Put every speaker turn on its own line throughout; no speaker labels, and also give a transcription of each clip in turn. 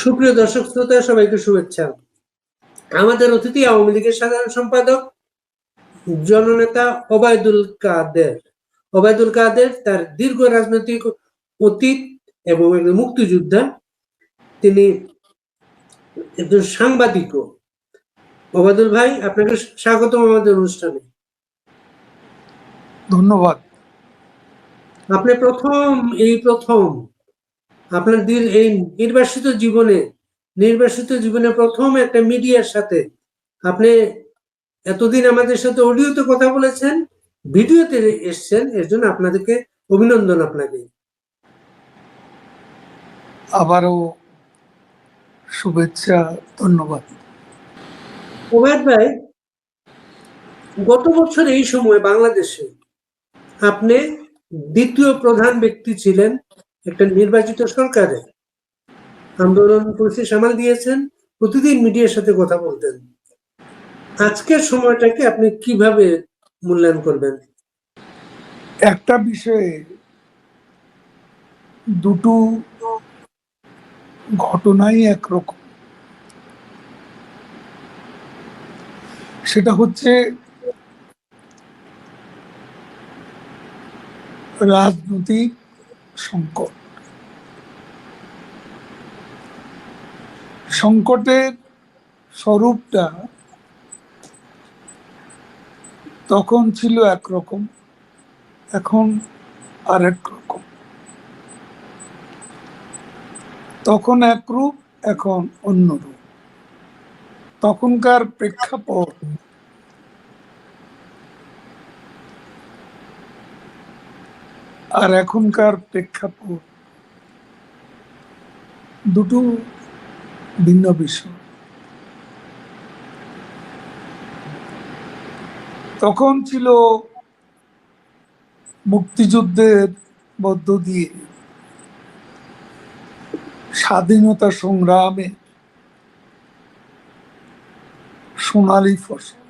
সুপ্রিয় দর্শক শ্রোতা সবাইকে শুভেচ্ছা। আমাদের অতিথি আওয়ামী লীগের সাধারণ সম্পাদক জননেতা ওবায়দুল কাদের। ওবায়দুল কাদের তার দীর্ঘ রাজনৈতিক অতীত এবং একজন মুক্তিযোদ্ধা। তিনি একজন সাংবাদিকও। ওবায়দুল ভাই আপনাকে স্বাগতম আমাদের অনুষ্ঠানে।
ধন্যবাদ।
আপনি প্রথম এই প্রথম আপনার এই নির্বাসিত জীবনে নির্বাসিত জীবনে প্রথম একটা মিডিয়ার সাথে আপনি এতদিন আমাদের সাথে অডিওতে কথা বলেছেন ভিডিওতে এসছেন এর জন্য আপনাদেরকে অভিনন্দন আপনাকে।
আবারও শুভেচ্ছা ধন্যবাদ।
ওবায়দ ভাই গত বছর এই সময় বাংলাদেশে আপনি দ্বিতীয় প্রধান ব্যক্তি ছিলেন একটা নির্বাচিত সরকারে আন্দোলন পরিস্থিতি সামাল দিয়েছেন, প্রতিদিন মিডিয়ার সাথে কথা বলতেন। আজকের সময়টাকে আপনি কীভাবে মূল্যায়ন করবেন?
একটা বিষয়ে দুটো ঘটনাই একরকম। সেটা হচ্ছে রাজনৈতিক সংকট। সংকটের স্বরূপটা তখন ছিল একরকম, এখন আরেক রকম তখন এক রূপ, এখন অন্য রূপ। তখনকার প্রেক্ষাপট আর এখনকার প্রেক্ষাপট দুটো ভিন্ন বিষয়। তখন ছিল মুক্তিযুদ্ধের মধ্য দিয়ে স্বাধীনতা সংগ্রামে সোনালী ফসল।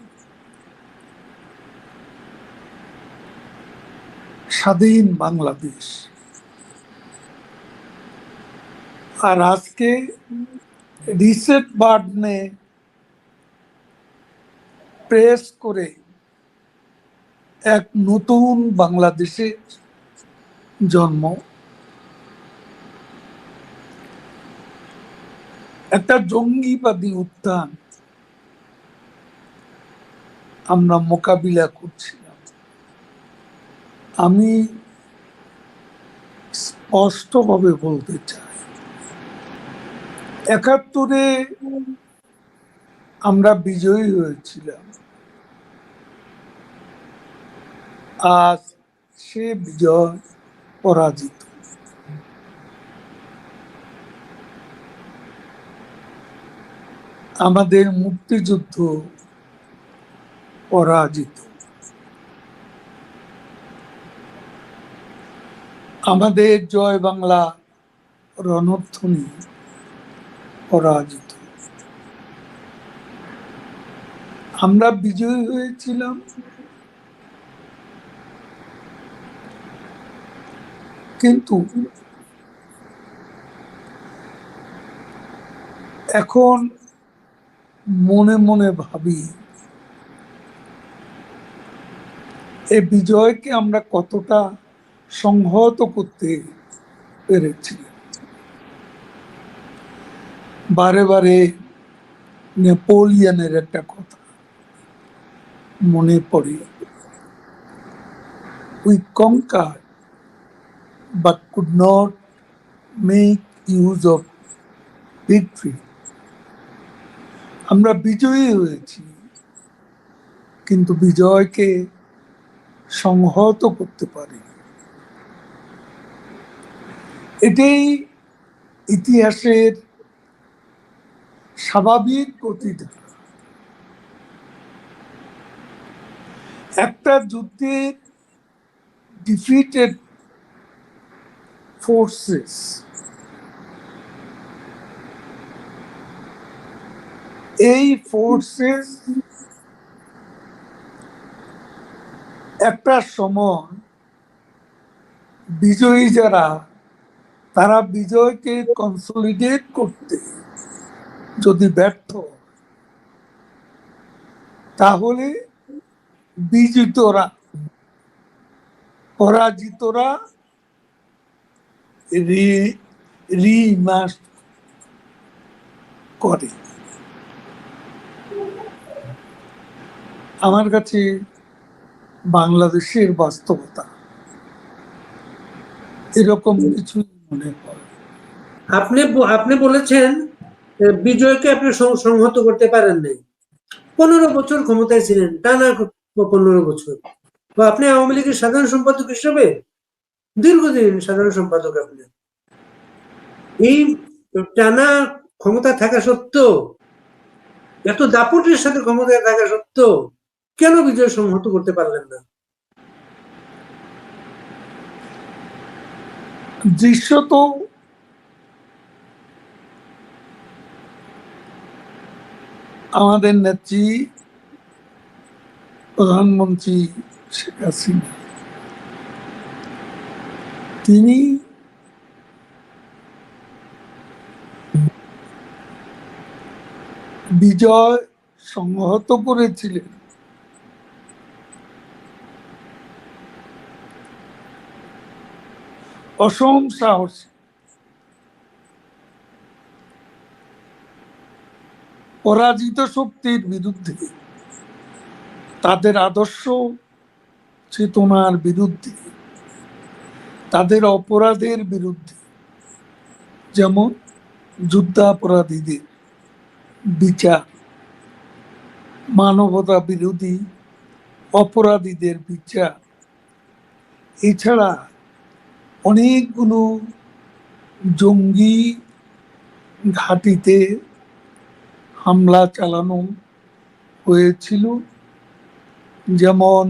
স্বাধীন বাংলাদেশ। আর আজকে রিসেট বার্ডনে প্রেস করে এক নতুন বাংলাদেশের জন্ম। একটা জঙ্গিবাদী উত্থান আমরা মোকাবিলা করছিলাম আমি স্পষ্টভাবে বলতে চাই। একাত্তরে আমরা বিজয়ী হয়েছিলাম। আজ সে বিজয় পরাজিত। আমাদের মুক্তিযুদ্ধ পরাজিত। আমাদের জয় বাংলা রণধ্বনি পরাজিত। আমরা বিজয়ী হয়েছিলাম। কিন্তু এখন মনে মনে ভাবি এই বিজয়কে আমরা কতটা সংহত করতে পেরেছি। বারে বারে নেপোলিয়নের একটা কথা মনে পড়ে। We conquer but could not make use of victory. আমরা বিজয়ী হয়েছি, কিন্তু বিজয়কে সংহত করতে পারি এটাই ইতিহাসের স্বাভাবিক গতিধারা একটা যুদ্ধের ডিফিটেড ফোর্সেস এই ফোর্সেস একটা সময় বিজয়ী যারা তারা বিজয়কে কনসলিডেট করতে যদি ব্যর্থ তাহলে বিজিতরা, পরাজিতরা করে। আমার কাছে বাংলাদেশের বাস্তবতা এরকম কিছু মনে
আপনি আপনি বলেছেন বিজয়কে আপনি সংহত করতে পারেন নাই। পনেরো বছর ক্ষমতায় ছিলেন, টানা পনেরো বছর। তো আপনি আওয়ামী লীগের সাধারণ সম্পাদক হিসেবে, দীর্ঘদিন সাধারণ সম্পাদক আপনি। এই টানা ক্ষমতা থাকা সত্ত্বেও, এত দাপটের সাথে ক্ষমতায় থাকা সত্ত্বেও, কেন বিজয় সংহত করতে পারলেন না?
দৃশ্য তো আমাদের নেত্রী প্রধানমন্ত্রী শেখ হাসিনা। তিনি বিজয় সংহত করেছিলেন। অসম সাহস। পরাজিত শক্তির বিরুদ্ধে, তাদের আদর্শ চেতনার বিরুদ্ধে, তাদের অপরাধের বিরুদ্ধে, যেমন যুদ্ধাপরাধীদের বিচার, মানবতা বিরোধী অপরাধীদের বিচার, এছাড়া অনেকগুলো জঙ্গি ঘাঁটিতে হামলা চালানো হয়েছিল, যেমন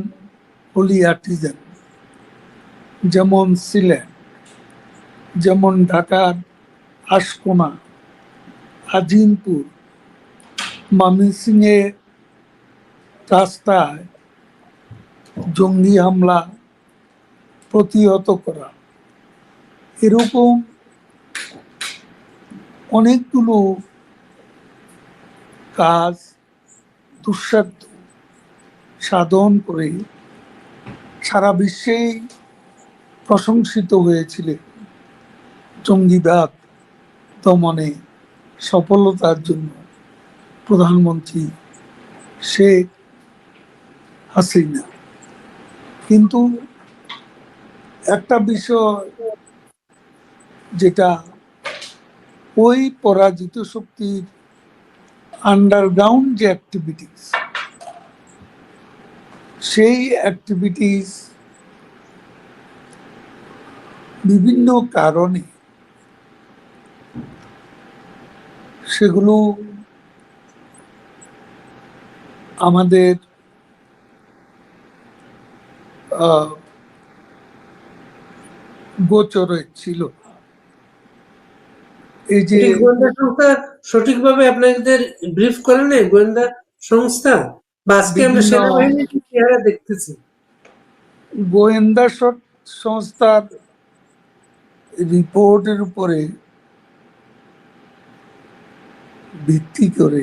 হলিয়াটিজেন যেমন সিলেট, যেমন ঢাকার আশকোনা, আজিমপুর ময়মনসিংহে রাস্তায় জঙ্গি হামলা প্রতিহত করা। এরকম অনেকগুলো কাজ দুঃসাধ্য সাধন করে সারা বিশ্বেই প্রশংসিত হয়েছিলেন জঙ্গিবাদ দমনে সফলতার জন্য প্রধানমন্ত্রী শেখ হাসিনা। কিন্তু একটা বিষয় যেটা ওই পরাজিত শক্তির আন্ডারগ্রাউন্ড যে অ্যাক্টিভিটিস সেই অ্যাক্টিভিটিস বিভিন্ন কারণে সেগুলো আমাদের গোচরে ছিল। এই যে
গোয়েন্দা সংস্থা সঠিকভাবে আপনাদের ব্রিফ করে নেই গোয়েন্দা সংস্থা? বা আজকে আমরা সেনাবাহিনীর চেহারা দেখতেছি?
গোয়েন্দা সংস্থার রিপোর্টের উপরে ভিত্তি করে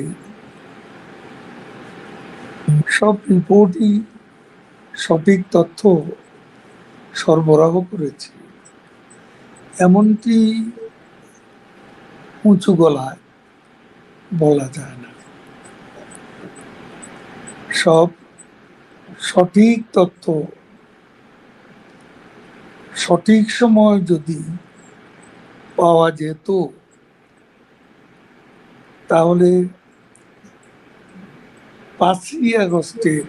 সব রিপোর্টই সঠিক তথ্য সরবরাহ করেছে। এমনকি উঁচু গলায় বলা যায় না। সব সঠিক তথ্য সঠিক সময় যদি পাওয়া যেত, তাহলে পাঁচই আগস্টের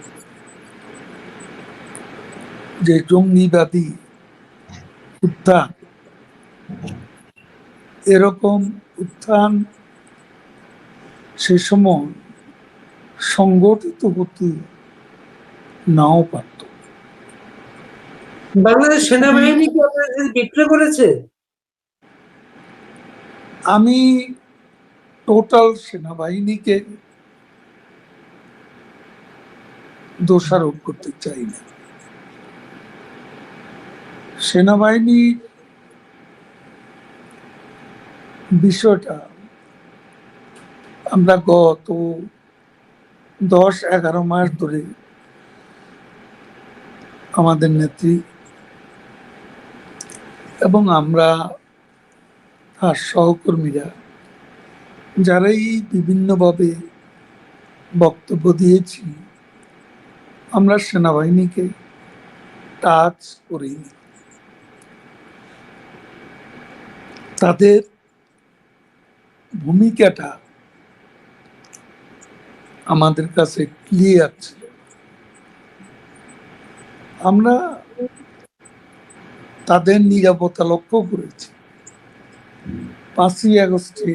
যে জঙ্গিবাদী উত্থান এরকম উত্থান সে সময় সংগঠিত হতে নাও পারত।
বাংলাদেশ সেনাবাহিনী কি আপনাদের বিক্রয় করেছে?
আমি টোটাল সেনাবাহিনীকে দোষারোপ করতে চাই না। সেনাবাহিনী বিষয়টা। আমরা গত দশ, এগারো মাস ধরে আমাদের নেত্রী এবং আমরা তার সহকর্মীরা, যারাই বিভিন্নভাবে বক্তব্য দিয়েছি, আমরা সেনাবাহিনীকে টাচ করিনি। তাদের ভূমিকাটা আমাদের কাছে ক্লিয়ার ছিল। আমরা তাদের নিরাপত্তা লক্ষ্য করেছি। পাঁচই আগস্টে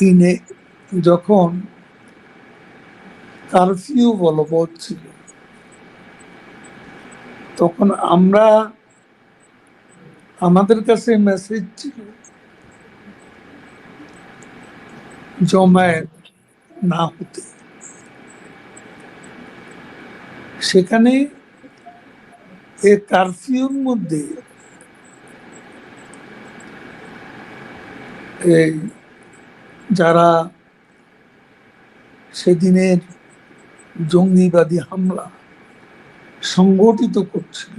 ইনে যখন কারফিউ বলবৎ ছিল, তখন আমরা, আমাদের কাছে মেসেজ ছিল জমায়েত না হতে। সেখানে এ কারফিউর মধ্যে যারা সেদিনের জঙ্গিবাদী হামলা সংগঠিত করছিল,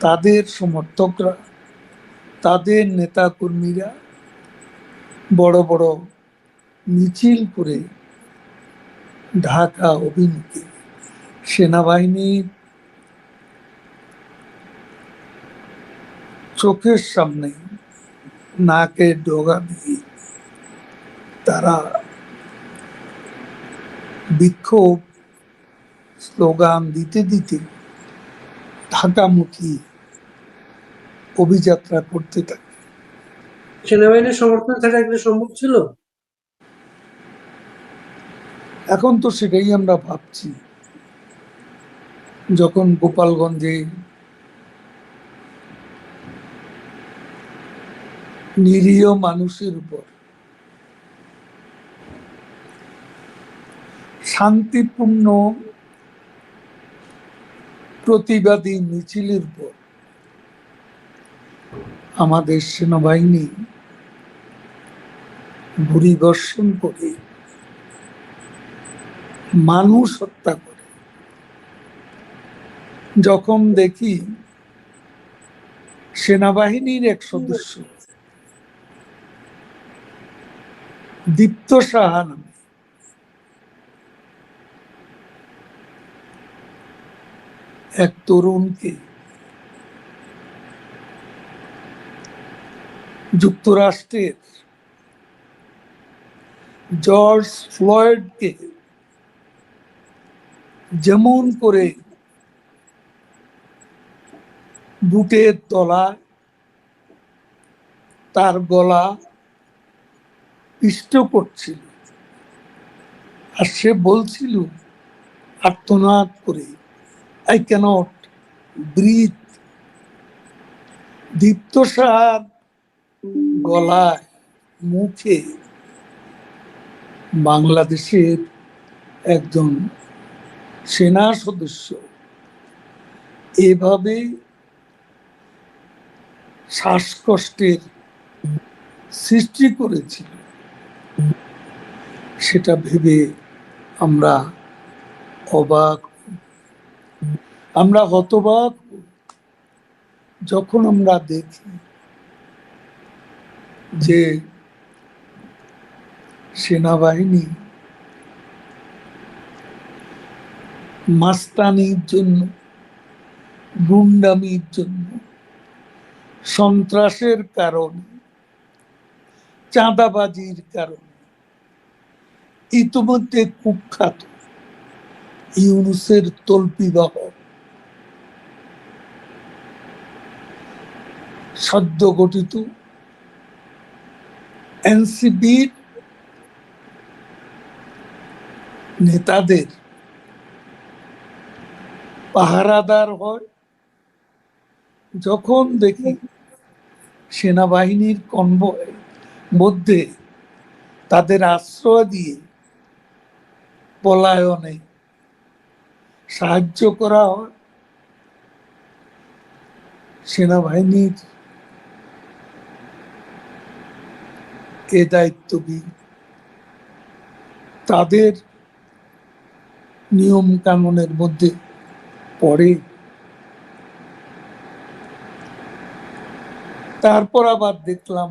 তাদের সমর্থকরা, তাদের নেতাকর্মীরা বড় বড় মিছিল করে ঢাকা অভিমুখে সেনাবাহিনীর চোখের সামনে নাকে ডগা দিয়ে তারা বিক্ষোভ স্লোগান দিতে দিতে ঢাকামুখী অভিযাত্রা করতে থাকে।
সেনাবাহিনীর সমর্থন ছাড়া এগুলো সম্ভব ছিল?
এখন তো সেটাই আমরা ভাবছি। যখন গোপালগঞ্জে নিরীহ মানুষের উপর শান্তিপূর্ণ প্রতিবাদী মিছিলের উপর আমাদের সেনাবাহিনী গুলিবর্ষণ করে, মানুষ হত্যা করে। যখন দেখি সেনাবাহিনীর এক সদস্য দীপ্ত সাহা নামে এক তরুণকে যুক্তরাষ্ট্রের জর্জ ফ্লয়েডকে যেমন করে বুটের তলা, তার গলা পিষ্ট করছিল। আর সে বলছিল, আর্তনাদ করে, আই ক্যানট ব্রিথ। দীপ্ত সাহার গলায়, মুখে বাংলাদেশের একজন সেনা সদস্য। এভাবে শ্বাসকষ্টের সৃষ্টি করেছিল। সেটা ভেবে আমরা অবাক আমরা হতবাক যখন আমরা দেখি যে সেনাবাহিনী মাস্তানির জন্য, গুন্ডামির জন্য, সন্ত্রাসের কারণে, চাঁদাবাজির কারণে, ইতিমধ্যে কুখ্যাত ইউনুসের তল্পিবাহ সদ্য গঠিত এনসিবির নেতাদের পাহারাদার হয়। যখন দেখি সেনাবাহিনীর কনভয় মধ্যে তাদের আশ্রয় দিয়ে পলায়নে সাহায্য করা হয়, সেনাবাহিনীর এ দায়িত্ববিদ তাদের নিয়ম কানুনের মধ্যে পড়ে। তারপর আবার দেখলাম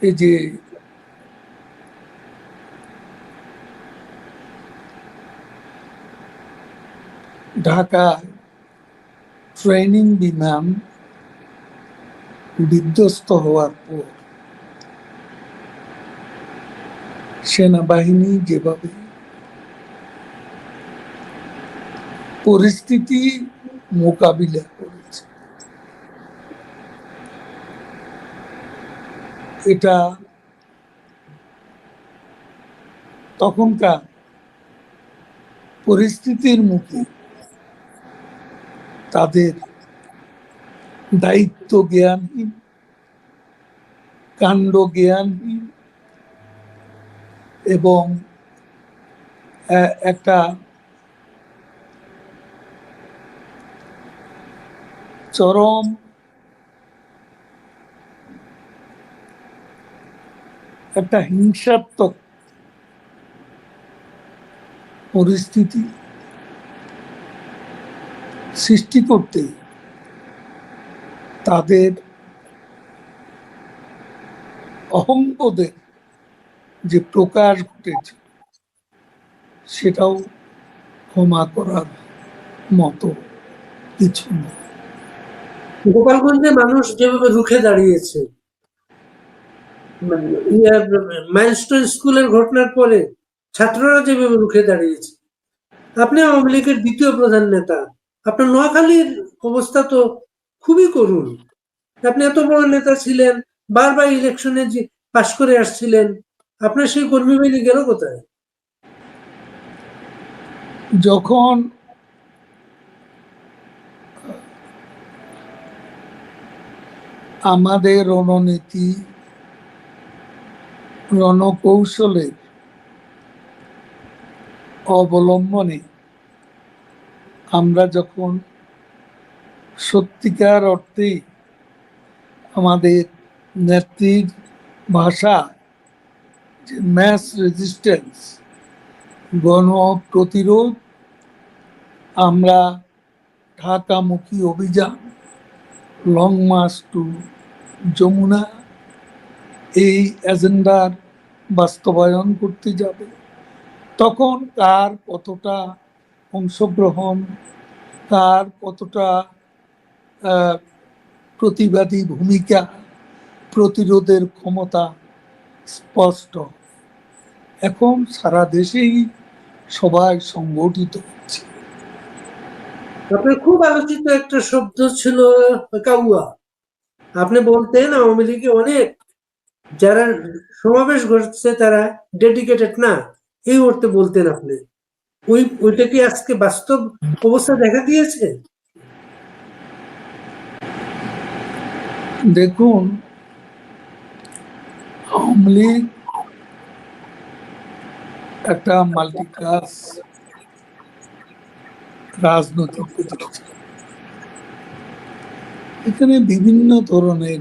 এই যে ঢাকায় ট্রেনিং বিমান বিধ্বস্ত হওয়ার পর সেনাবাহিনী যেভাবে পরিস্থিতি মোকাবিলা করেছে। এটা তখনকার পরিস্থিতির মুখে তাদের দায়িত্ব জ্ঞানহীন কাণ্ড জ্ঞানহীন এবং একটা চরম একটা হিংসাত্মক পরিস্থিতি সৃষ্টি করতে তাদের অহংবোধের যে প্রকাশ ঘটেছে, সেটাও ক্ষমা করার মতো কিছু নয়
গোপালগঞ্জে মানুষ যেভাবে রুখে দাঁড়িয়েছে মাইলস্টোন স্কুলের ঘটনার পরে ছাত্ররা যেভাবে রুখে দাঁড়িয়েছে। আপনি আওয়ামী লীগের দ্বিতীয় প্রধান নেতা, আপনার নোয়াখালীর অবস্থা তো খুবই করুণ। আপনি এত বড় নেতা ছিলেন, বারবার ইলেকশনে পাশ করে আসছিলেন, আপনার সেই কর্মী বাহিনী গেল কোথায়?
যখন আমাদের রণনীতি রণকৌশলের অবলম্বনে আমরা যখন সত্যিকার অর্থে আমাদের নেত্রীর ভাষা, যে ম্যাস রেজিস্ট্যান্স গণ প্রতিরোধ, আমরা ঢাকামুখী অভিযান লং মার্চ টু যমুনা, এই এজেন্ডার বাস্তবায়ন করতে যাবে। তখন তার কতটা অংশগ্রহণ, তার কতটা প্রতিবাদী ভূমিকা, প্রতিরোধের ক্ষমতা স্পষ্ট। এখন সারা দেশেই সবাই সংগঠিত হচ্ছে।
খুব আলোচিত একটা শব্দ ছিল কাউয়া। আপনি বলতেন আওয়ামী লীগে অনেক যারা সমাবেশ ঘটছে তারা ডেডিকেটেড না। এই অর্থে বলতেন আপনি। ওই, ওইটা কি আজকে বাস্তব অবস্থা দেখা দিয়েছে?
দেখুন, আওয়ামী লীগ একটা মাল্টিক্লাস রাজনৈতিক প্রতিষ্ঠান এখানে বিভিন্ন ধরনের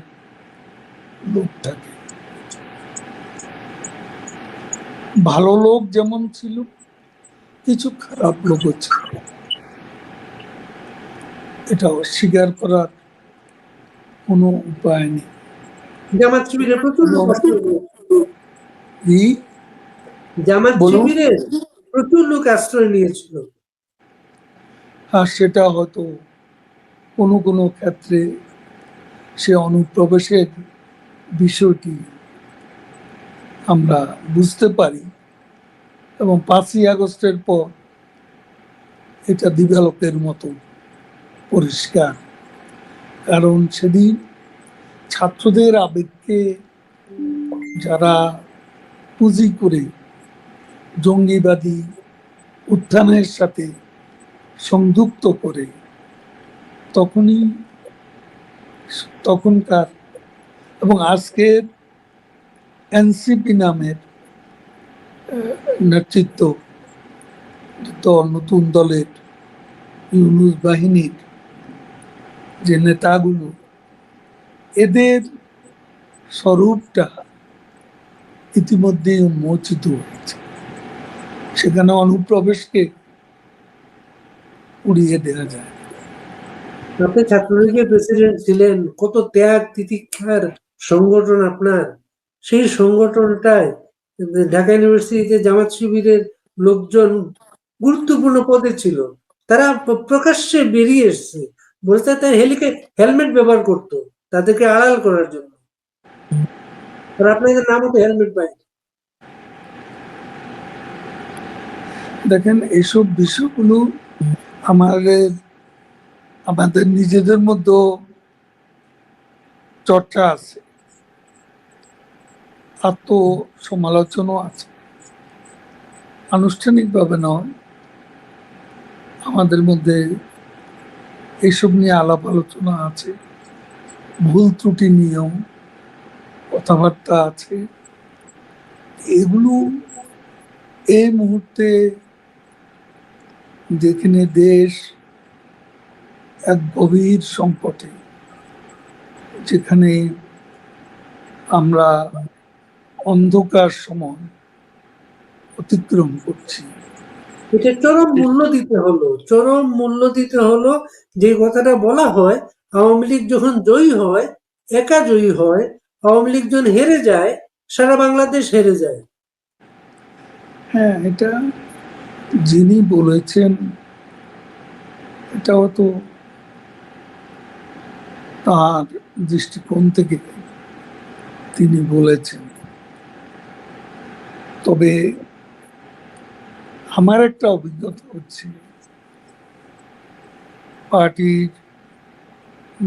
লোক থাকে। ভালো লোক যেমন ছিল কিছু খারাপ লোকও ছিল। এটা অস্বীকার করার কোনো উপায় নেই।
জামাত শিবিরে প্রচুর লোক আশ্রয় নিয়েছিল।
এই
জামাত শিবিরে প্রচুর লোক আশ্রয় নিয়েছিল।
আর সেটা হয়তো কোনো কোনো ক্ষেত্রে সে অনুপ্রবেশের বিষয়টি আমরা বুঝতে পারি এবং পাঁচই আগস্টের পর এটা দিবালোকের মতো পরিষ্কার। কারণ সেদিন ছাত্রদের আবেগকে যারা পুঁজি করে জঙ্গিবাদী উত্থানের সাথে সংযুক্ত করে তখনই, তখনকার এবং আজকের এনসিপি নামের নেতৃত্ব দল নতুন দলের ইউনুস বাহিনীর যে নেতাগুলো, এদের স্বরূপটা ইতিমধ্যে উন্মোচিত হয়েছে। সেখানে অনুপ্রবেশকে উড়িয়ে দেওয়া যায়।
আপনি ছাত্রলীগের প্রেসিডেন্ট ছিলেন। কত ত্যাগ তিতিক্ষার সংগঠন আপনার? সেই সংগঠনটায় ঢাকা ইউনিভার্সিটিতে জামাত শিবিরের লোকজন গুরুত্বপূর্ণ পদে ছিল। তারা প্রকাশ্যে বেরিয়ে এসছে। বলতে তারা হেলিকে, হেলমেট ব্যবহার করতো তাদেরকে আড়াল করার জন্য। আপনাদের নামও তো হেলমেট পাই
দেখেন এইসব বিষয়গুলো আমাদের আমাদের নিজেদের মধ্যে চর্চা আছে আত্ম সমালোচনাও আছে। আনুষ্ঠানিকভাবে নয় আমাদের মধ্যে এইসব নিয়ে আলাপ আলোচনা আছে, ভুল ত্রুটি নিয়ম, কথাবার্তা আছে। এগুলো এই মুহূর্তে যেখানে দেশ এক গভীর সংকটে যেখানে আমরা অন্ধকার সময় অতিক্রম করছি।
এটা চরম মূল্য দিতে হলো চরম মূল্য দিতে হলো যে কথাটা বলা হয় আওয়ামী লীগ যখন জয়ী হয় একা জয়ী হয় আওয়ামী লীগ যখন হেরে যায় সারা বাংলাদেশ হেরে যায়।
হ্যাঁ এটা যিনি বলেছেন এটাও তো তার দৃষ্টিকোণ থেকে তিনি বলেছেন, তবে আমার একটা অভিজ্ঞতা হচ্ছে, পার্টির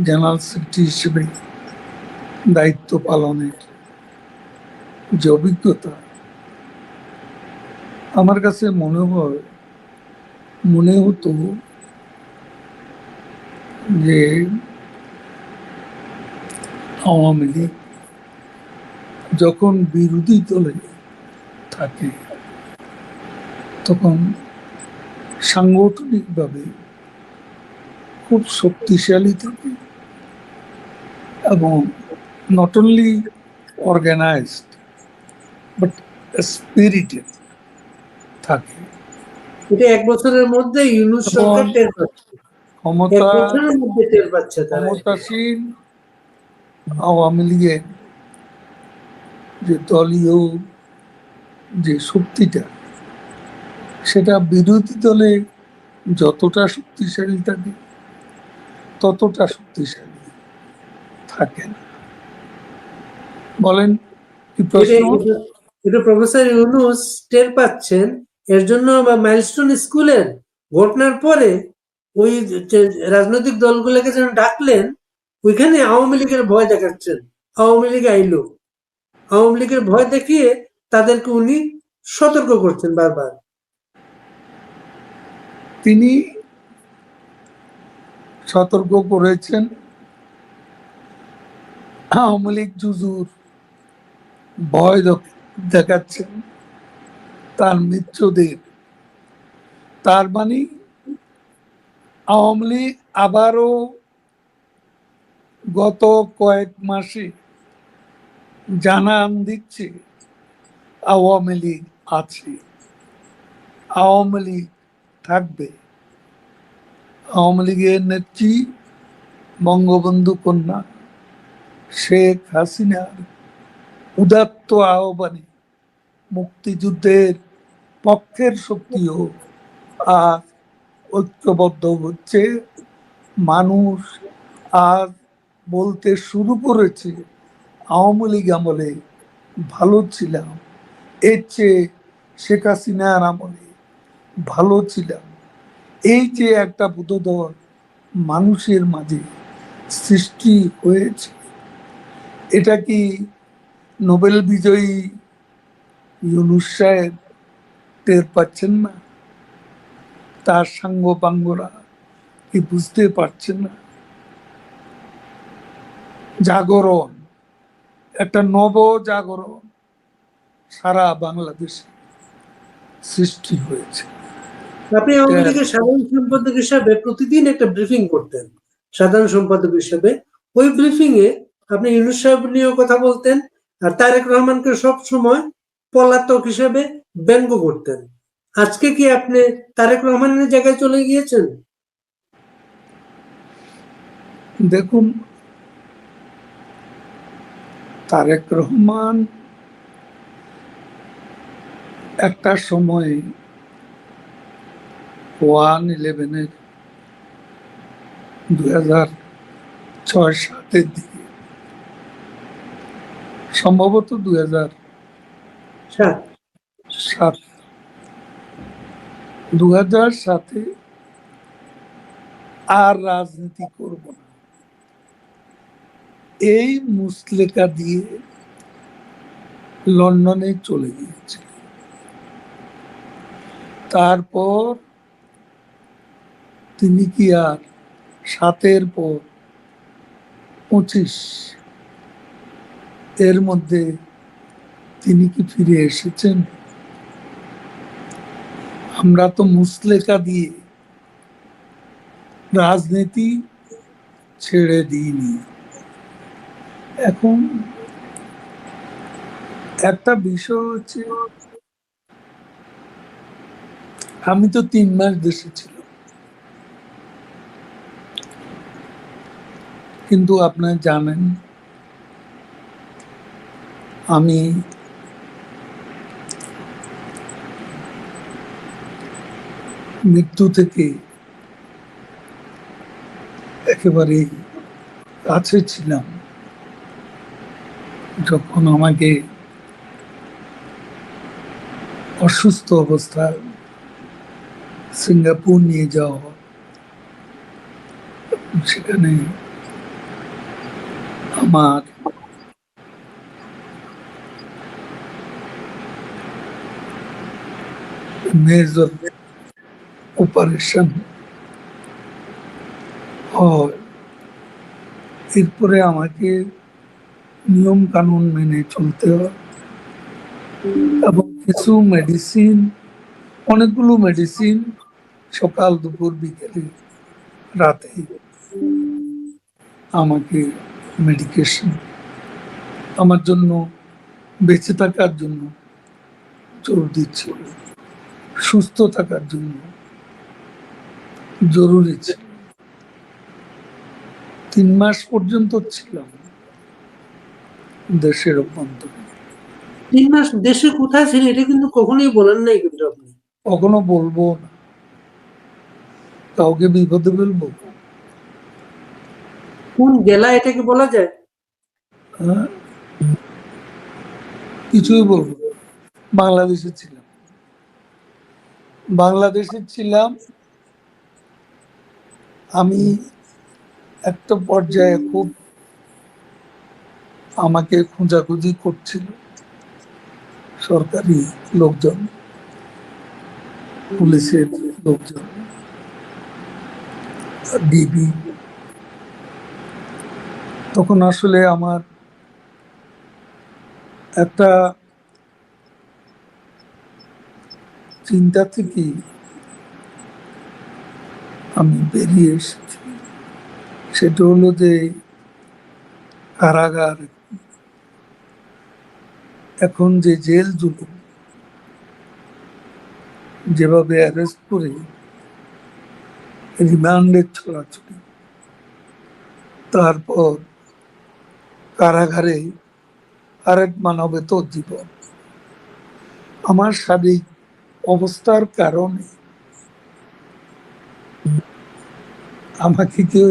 জেনারেল সেক্রেটারি হিসেবে দায়িত্ব পালনের যে অভিজ্ঞতা, আমার কাছে মনে হয়, মনে হতো যে আওয়ামী লীগ যখন বিরোধী দলে থাকে তখন সাংগঠনিকভাবে খুব শক্তিশালী থাকে এবং not only organised but spirited থাকে।
এটা এক বছরের মধ্যে ইউনুস সরকার টের পাচ্ছে।
ক্ষমতা ক্ষমতাসীন আওয়ামী লীগের যে দলীয় যে শক্তিটা, সেটা বিরোধী দলে যতটা শক্তিশালী থাকে, ততটা শক্তিশালী থাকে না। বলেন, কি প্রশ্ন?
এটা- প্রফেসর ইউনুস টের পাচ্ছেন, এর জন্য মাইলস্টোন স্কুলের ঘটনার পরে ওই রাজনৈতিক দলগুলোকে যেন ডাকলেন ওইখানে আওয়ামী লীগের ভয় দেখাচ্ছেন। আওয়ামী লীগ আইলো। আওয়ামী লীগের ভয় দেখিয়ে তাদেরকে উনি সতর্ক করছেন বারবার।
তিনি সতর্ক করেছেন। আওয়ামী লীগ জুজুর ভয় দেখাচ্ছেন। তার মিত্রদের। তার মানে আওয়ামী লীগ আবারও গত কয়েক মাসে জানান দিচ্ছে, আওয়ামী লীগ আছে। আওয়ামী লীগ থাকবে। আওয়ামী লীগের নেত্রী বঙ্গবন্ধু কন্যা শেখ হাসিনার উদাত্ত আহ্বানে মুক্তিযুদ্ধের পক্ষের শক্তিও আজ ঐক্যবদ্ধ হচ্ছে। মানুষ আজ বলতে শুরু করেছে, আওয়ামী লীগ আমলে ভালো ছিলাম। এর চেয়ে শেখ হাসিনার আমলে ভালো ছিলাম। এই যে একটা বোধোদয় মানুষের মাঝে সৃষ্টি হয়েছে, এটা কি নোবেল বিজয়ী ইউনুস সাহেব টের পাচ্ছেন না? তার সাঙ্গ পাঙ্গরা কি বুঝতে পারছেন না? জাগরণ একটা নব জাগরণ সারা বাংলাদেশে সৃষ্টি হয়েছে।
আপনি আওয়ামী লীগের সাধারণ সম্পাদক হিসাবে প্রতিদিন একটা ব্রিফিং করতেন সাধারণ সম্পাদক হিসাবে। ওই ব্রিফিং এ আপনি ইউনুস সাহেব নিয়েও কথা বলতেন আর তারেক রহমানকে সব সময় পলাতক হিসেবে ব্যঙ্গ করতেন। আজকে কি আপনি তারেক রহমানের জায়গায় চলে গিয়েছেন?
দেখুন তারেক রহমান একটা সময় ওয়ান ইলেভেনের দুই হাজার ছয় সাতের দিকে সম্ভবত দুই হাজার
সাত।
সাত। দু হাজার সাতে আর রাজনীতি করব না। এই মুসলেকা দিয়ে লন্ডনে চলে গিয়েছে। তারপর তিনি কি আর সাতের পর পঁচিশ এর মধ্যে তিনি কি ফিরে এসেছেন? আমরা তো মুসলেকা দিয়ে রাজনীতি ছেড়ে দিইনি। এখন একটা বিষয় হচ্ছে, আমি তো তিন মাস দেশে ছিলাম। কিন্তু আপনারা জানেন, আমি মৃত্যু থেকে একেবারে কাছে ছিলাম। যখন আমাকে অসুস্থ অবস্থায় সিঙ্গাপুর নিয়ে যাওয়া। সেখানে আমার মেজর অপারেশন হয় এরপরে আমাকে নিয়ম কানুন মেনে চলতে হয়। এবং কিছু মেডিসিন অনেকগুলো মেডিসিন সকাল, দুপুর, বিকেলে, রাতে আমাকে মেডিকেশন আমার জন্য, বেঁচে থাকার জন্য, জরুরি ছিল। সুস্থ থাকার জন্য জরুরি ছিল। তিন মাস পর্যন্ত ছিলাম। দেশের অভ্যন্তরে
তিন মাস দেশে কোথায় ছিলেন এটা কিন্তু কখনোই বলেন নাই কিন্তু আপনি।
কখনো বলব না। কাউকে বিপদে ফেলব?
কোন জেলা এটাকে বলা যায়?
হ্যাঁ? কিছুই বলব। বাংলাদেশে ছিলাম। বাংলাদেশে ছিলাম আমি একটা পর্যায়ে খুব আমাকে খোঁজাখুঁজি করছিল সরকারি লোকজন, পুলিশের লোকজন, ডিবি। তখন আসলে আমার একটা চিন্তা থেকে আমি বেরিয়ে এসেছি। সেটা হলো যে কারাগার এখন যে জেল জুলুম, যেভাবে অ্যারেস্ট করে রিমান্ডের ছড়াছড়ি তারপর কারাগারে আরেক মানবেত জীবন। আমার শারীরিক অবস্থার কারণে আমাকে কেউ